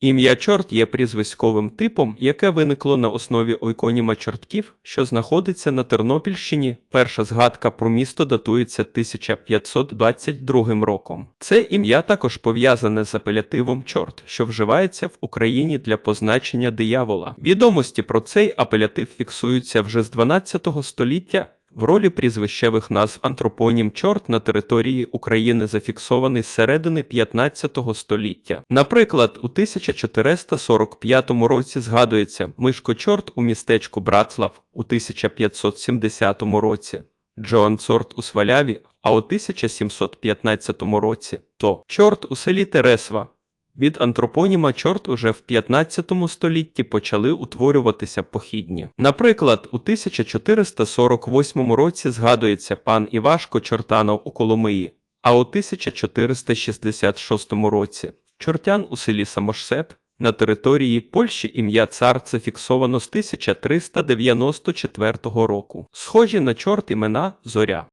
Ім'я чорт є прізвиськовим типом, яке виникло на основі ойконіма чортків, що знаходиться на Тернопільщині. Перша згадка про місто датується 1522 роком. Це ім'я також пов'язане з апелятивом чорт, що вживається в Україні для позначення диявола. Відомості про цей апелятив фіксуються вже з 12 століття. В ролі прізвищевих назв антропонім чорт на території України зафіксований з середини 15 століття. Наприклад, у 1445 році згадується Мишко чорт у містечку Братслав у 1570 році. Джоан Сорт у Сваляві, а у 1715 році то чорт у селі Тересва. Від антропоніма чорт уже в 15 столітті почали утворюватися похідні. Наприклад, у 1448 році згадується пан Івашко Чортанов у Коломиї, а у 1466 році чортян у селі Самошсет на території Польщі ім'я цар зафіксовано з 1394 року. Схожі на чорт імена Зоря.